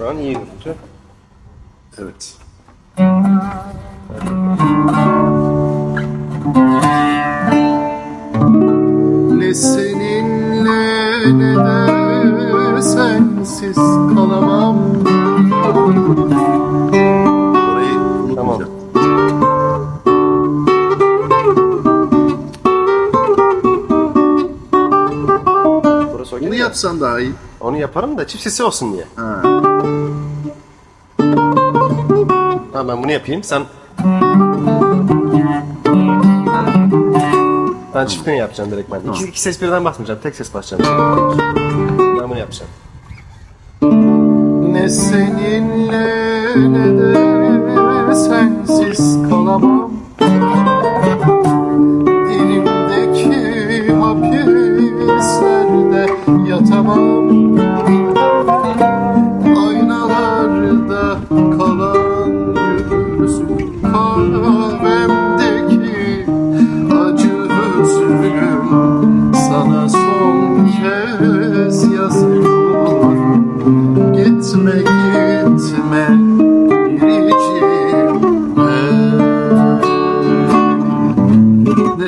Şu an iyi görüntü. Evet. Ne seninle ne de sensiz kalamam. Yapsan daha iyi. Onu yaparım da çift sesi olsun diye. Ha. Ha ben bunu yapayım. Sen ben çiftini yapacağım direkt ben. İki, iki ses birden basmayacağım. Tek ses basacağım. Ben bunu yapacağım. Ne seninle Aynalarda kalan yüzüm Kahvemdeki acı hüznüm Sana son kez yazıyorum Gitme gitme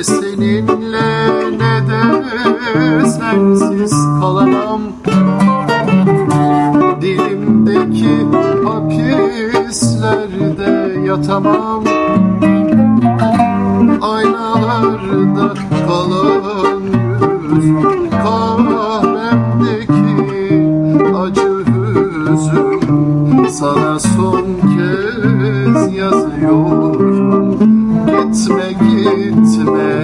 seninle ne de sensiz kalamam. Dilimdeki hapislerde yatamam. Aynalarda kalan yüzüm Kahvemdeki acı hüzün. Sana son kez yazıyorum Gitme gitme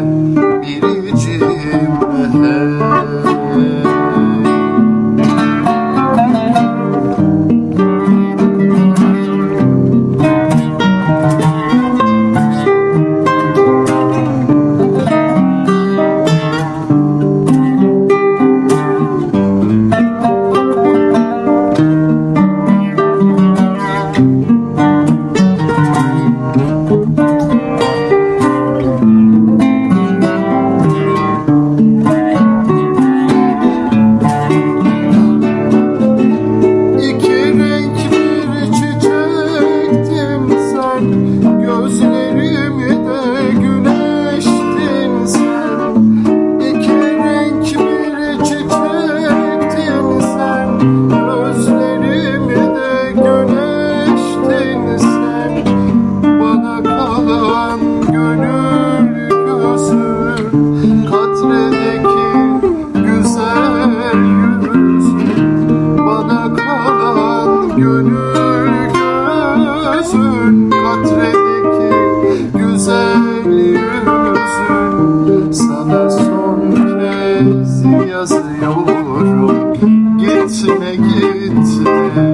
gözün Katredeki güzel yüzün Sana son kez yazıyorum. Gitme gitme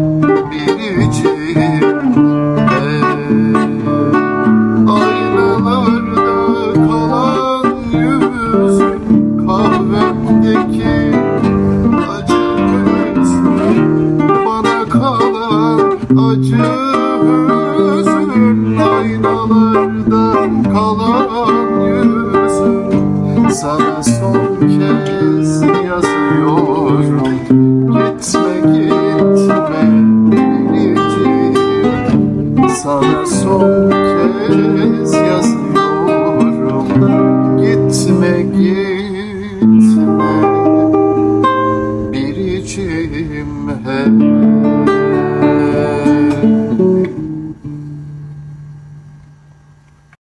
Aynalardan kalan yüzün Sana son kez yazıyorum Gitme gitme biricim Sana son kez yazıyorum. Gitme gitme. Biricim hey